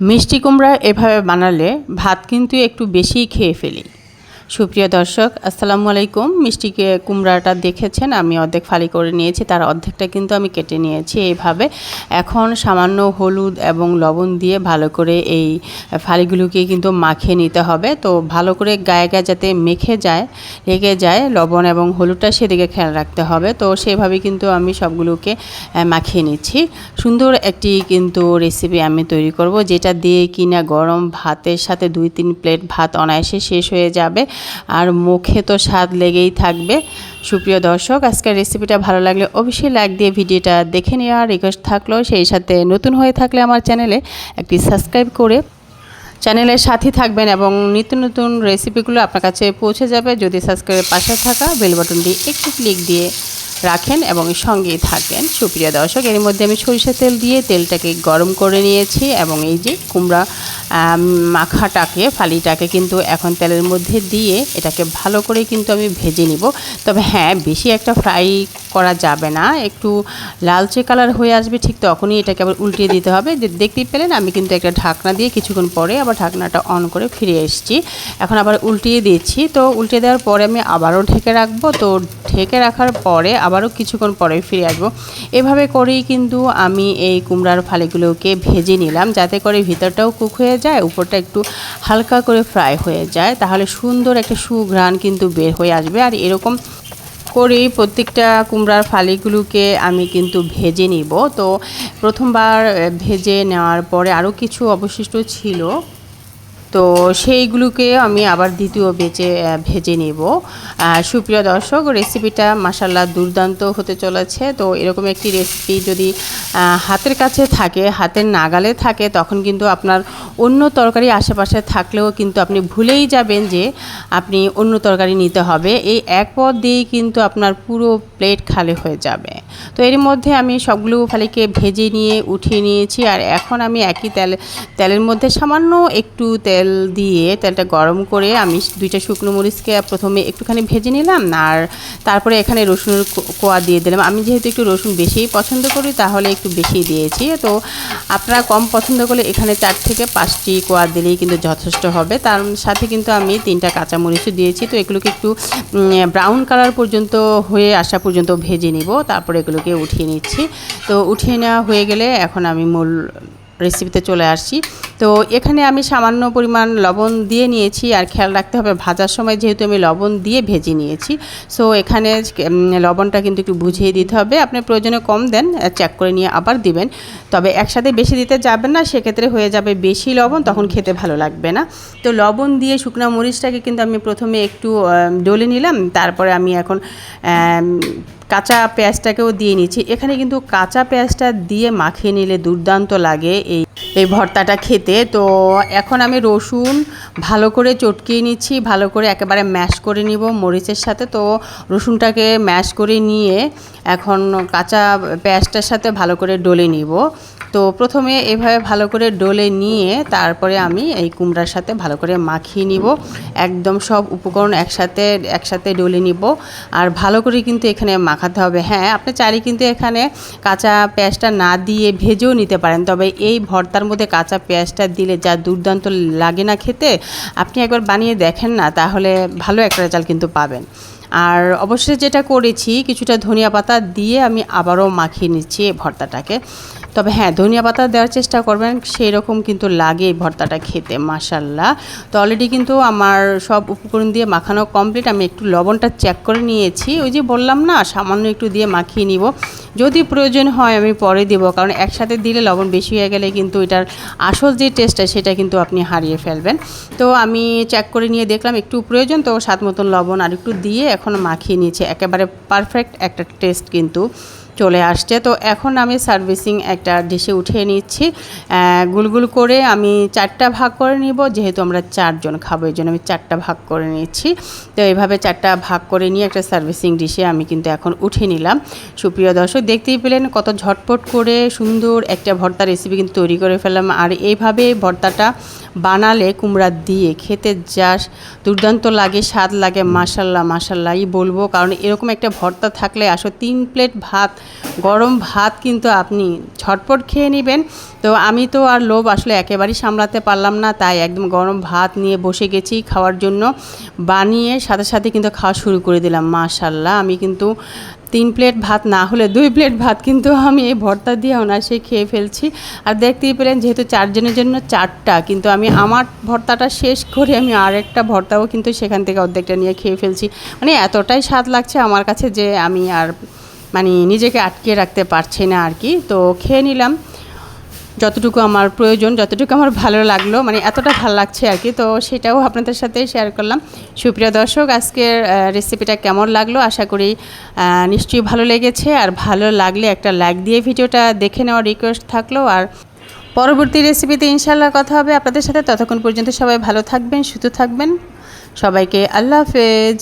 মিষ্টি কুমড়া এভাবে বানালে ভাত কিন্তু একটু বেশিই খেয়ে ফেলি। সুপ্রিয় দর্শক, আসসালামু আলাইকুম। মিষ্টিকে কুমড়াটা দেখেছেন, আমি অর্ধেক ফালি করে নিয়েছি, তার অর্ধেকটা কিন্তু আমি কেটে নিয়েছি এইভাবে। এখন সামান্য হলুদ এবং লবণ দিয়ে ভালো করে এই ফালিগুলোকে কিন্তু মাখিয়ে নিতে হবে। তো ভালো করে গায়ে গায়ে যাতে মেখে যায়, লেগে যায়, লবণ এবং হলুদটা সেদিকে খেয়াল রাখতে হবে। তো সেভাবে কিন্তু আমি সবগুলোকে মাখিয়ে নিচ্ছি। সুন্দর একটি কিন্তু রেসিপি আমি তৈরি করব, যেটা দিয়ে কিনা গরম ভাতের সাথে দুই তিন প্লেট ভাত অনায়াসে শেষ হয়ে যাবে। আর মুখে তো স্বাদ লেগেই থাকবে। সুপ্রিয় দর্শক, আজকের রেসিপিটা ভালো লাগলে অবশ্যই লাইক দিয়ে ভিডিওটা দেখে নেওয়ার রিকোয়েস্ট থাকল সেই সাথে নতুন হয়ে থাকলে আমার চ্যানেলে একটি সাবস্ক্রাইব করে চ্যানেলের সাথে থাকবেন এবং নিত্য নতুন রেসিপিগুলো আপনার কাছে পৌঁছে যাবে। যদি সাবস্ক্রাইবের পাশে থাকা বেল বাটনটি একটু ক্লিক দিয়ে রাখেন এবং সঙ্গেই থাকেন সুপ্রিয় দর্শক, এর মধ্যে আমি সরিষা তেল দিয়ে তেলটাকে গরম করে নিয়েছি এবং এই যে কুমড়া মাখাটাকে, ফালিটাকে কিন্তু এখন তেলের মধ্যে দিয়ে এটাকে ভালো করে কিন্তু আমি ভেজে নিব। তবে হ্যাঁ বেশি একটা ফ্রাই করা যাবে না। একটু লালচে কালার হয়ে আসবে ঠিক তখনই এটাকে আবার উল্টিয়ে দিতে হবে। দেখতেই পেলেন, আমি কিন্তু একটা ঢাকনা দিয়ে কিছুক্ষণ পরে আবার ঢাকনাটা অন করে ফিরে এসেছি। এখন আবার উল্টিয়ে দিচ্ছি। তো উল্টে দেওয়ার পরে আমি আবারও ঢেকে রাখব। তো ঢেকে রাখার পরে আবারও কিছুক্ষণ পরে ফিরে আসব। এভাবে করেই কিন্তু আমি এই কুমড়ার ফালিগুলোকে ভেজে নিলাম। যাতে করে ভিতরটাও কুক হয়ে যায়, উপরটা একটু হালকা করে ফ্রাই হয়ে যায়। তাহলে সুন্দর একটা সুঘ্রাণ কিন্তু বের হয়ে আসবে। আর এরকম করেই প্রত্যেকটা কুমড়ার ফালিগুলোকে আমি কিন্তু ভেজে নিব। তো প্রথমবার ভেজে নেওয়ার পরে আরও কিছু অবশিষ্ট ছিল। তো সেইগুলোকে আমি আবার দ্বিতীয় বেচে ভেজে নেব। সুপ্রিয় দর্শক রেসিপিটা মাসাল্লাহ দুর্দান্ত হতে চলেছে। তো এরকম একটি রেসিপি যদি হাতের কাছে থাকে, হাতের নাগালে থাকে, তখন কিন্তু আপনার অন্য তরকারি আশেপাশে থাকলেও কিন্তু আপনি ভুলেই যাবেন যে আপনি অন্য তরকারি নিতে হবে। এই এক পদ দিয়েই কিন্তু আপনার পুরো প্লেট খালি হয়ে যাবে। তো এর মধ্যে আমি সবগুলো ফালিকে ভেজে নিয়ে, উঠিয়ে নিয়েছি। আর এখন আমি একই তেল, তেলের মধ্যে সামান্য একটু তেল দিয়ে তেলটা গরম করে আমি দুইটা শুকনো মরিচকে প্রথমে একটুখানি ভেজে নিলাম। আর তারপরে এখানে রসুনের কোয়া দিয়ে দিলাম। আমি যেহেতু একটু রসুন বেশিই পছন্দ করি, তাহলে একটু বেশি দিয়েছি। তো আপনারা কম পছন্দ করলে এখানে চার থেকে পাঁচটি কোয়া দিলেই কিন্তু যথেষ্ট হবে। তার সাথে কিন্তু আমি তিনটা কাঁচামরিচও দিয়েছি। তো এগুলোকে একটু ব্রাউন কালার পর্যন্ত হয়ে আসা পর্যন্ত ভেজে নিব। তারপরে এগুলোকে উঠিয়ে নিচ্ছি। তো উঠিয়ে নেওয়া হয়ে গেলে এখন আমি মূল রেসিপিতে চলে আসছি। তো এখানে আমি সামান্য পরিমাণ লবণ দিয়ে নিয়েছি। আর খেয়াল রাখতে হবে, ভাজার সময় যেহেতু আমি লবণ দিয়ে ভেজে নিয়েছি সো এখানে লবণটা কিন্তু একটু বুঝিয়ে দিতে হবে। আপনি প্রয়োজনে কম দেন চেক করে নিয়ে আবার দিবেন। তবে একসাথে বেশি দিতে যাবেন না, সেক্ষেত্রে হয়ে যাবে বেশি লবণ, তখন খেতে ভালো লাগবে না। তো লবণ দিয়ে শুকনো মরিচটাকে কিন্তু আমি প্রথমে একটু ডলে নিলাম। তারপরে আমি এখন কাঁচা পেঁয়াজটাকেও দিয়ে নিচ্ছি। এখানে কিন্তু কাঁচা পেঁয়াজটা দিয়ে মাখিয়ে নিলে দুর্দান্ত লাগে এই এই ভর্তাটা খেতে। তো এখন আমি রসুন ভালো করে চটকিয়ে নিচ্ছি, ভালো করে একেবারে ম্যাশ করে নিব মরিচের সাথে। তো রসুনটাকে ম্যাশ করে নিয়ে এখন কাঁচা পেঁয়াজটার সাথে ভালো করে ডলে নিব। তো প্রথমে এভাবে ভালো করে ডলে নিয়ে তারপরে আমি এই কুমড়ার সাথে ভালো করে মাখিয়ে নিব। একদম সব উপকরণ একসাথে একসাথে ডলে নিব। আর ভালো করে কিন্তু এখানে মাখাতে হবে। হ্যাঁ আপনি চাইলে কিন্তু এখানে কাঁচা পেঁয়াজটা না দিয়ে ভেজেও নিতে পারেন, তবে এই ভর্তার মধ্যে কাঁচা পেঁয়াজটা দিলে যা দুর্দান্ত লাগে না খেতে, আপনি একবার বানিয়ে দেখেন না, তাহলে ভালো একটা রেজাল্ট কিন্তু পাবেন। আর অবশ্যই যেটা করেছি, কিছুটা ধনিয়া পাতা দিয়ে আমি আবারও মাখিয়ে নিচ্ছি এই ভর্তাটাকে। তবে হ্যাঁ ধনিয়া পাতা দেওয়ার চেষ্টা করবেন সেই রকম কিন্তু লাগে এই ভর্তাটা খেতে মাসাল্লাহ তো অলরেডি কিন্তু আমার সব উপকরণ দিয়ে মাখানো কমপ্লিট আমি একটু লবণটা চেক করে নিয়েছি। ওই যে বললাম না, সামান্য একটু দিয়ে মাখিয়ে নিব। যদি প্রয়োজন হয় আমি পরে দেব, কারণ একসাথে দিলে লবণ বেশি হয়ে গেলে কিন্তু এটার আসল যে টেস্টটা সেটা কিন্তু আপনি হারিয়ে ফেলবেন। তো আমি চেক করে নিয়ে দেখলাম একটু প্রয়োজন, তো স্বাদ মতন লবণ আর একটু দিয়ে এখন মাখিয়ে নিয়েছে। একেবারে পারফেক্ট একটা টেস্ট কিন্তু। চলে আসছে। তো এখন আমি সার্ভিসিং একটা ডিশে উঠিয়ে নিচ্ছি। গুলগুল করে আমি চারটা ভাগ করে নিব, যেহেতু আমরা চারজন খাব, এই জন্য আমি চারটা ভাগ করে নিচ্ছি। তো এইভাবে চারটা ভাগ করে নিয়ে একটা সার্ভিসিং ডিশে আমি কিন্তু এখন উঠে নিলাম। সুপ্রিয় দর্শক, দেখতেই পেলেন কত ঝটপট করে সুন্দর একটা ভর্তা রেসিপি কিন্তু তৈরি করে ফেললাম। আর এইভাবে ভর্তাটা বানালে, কুমড়া দিয়ে খেতে যা দুর্দান্ত লাগে, স্বাদ লাগে মাসাল্লাহ এই বলব। কারণ এরকম একটা ভর্তা থাকলে আসো তিন প্লেট ভাত গরম ভাত কিন্তু আপনি ঝটপট খেয়ে নেবেন। তো আমি তো আর লোভ আসলে একেবারেই সামলাতে পারলাম না, তাই একদম গরম ভাত নিয়ে বসে গেছি খাওয়ার জন্য। বানিয়ে সাথে সাথে কিন্তু খাওয়া শুরু করে দিলাম মাশাল্লাহ আমি কিন্তু তিন প্লেট ভাত না হলে দুই প্লেট ভাত কিন্তু আমি এই ভর্তা দিয়ে অনায়াসে খেয়ে ফেলছি। আর দেখতেই পেলেন যেহেতু চারজনের জন্য চারটা, কিন্তু আমি আমার ভর্তাটা শেষ করে আমি আরেকটা ভর্তাও কিন্তু সেখান থেকে অর্ধেকটা নিয়ে খেয়ে ফেলছি। মানে এতটাই স্বাদ লাগছে আমার কাছে যে আমি আর মানে নিজেকে আটকে রাখতে পারছি না আর কি। তো খেয়ে নিলাম। যতটুকু আমার প্রয়োজন, যতটুকু আমার ভালো লাগল মানে এতটা ভালো লাগছে আর কি। তো সেটাও আপনাদের সাথে শেয়ার করলাম। সুপ্রিয় দর্শক, আজকের রেসিপিটা কেমন লাগল? আশা করি নিশ্চয়ই ভালো লেগেছে। আর ভালো লাগলে একটা লাইক দিয়ে ভিডিওটা দেখে নেওয়ার রিকোয়েস্ট থাকল। আর পরবর্তী রেসিপিতে ইনশাল্লাহ কথা হবে আপনাদের সাথে। ততক্ষণ পর্যন্ত সবাই ভালো থাকবেন, সুস্থ থাকবেন। সবাইকে আল্লাহ হাফেজ।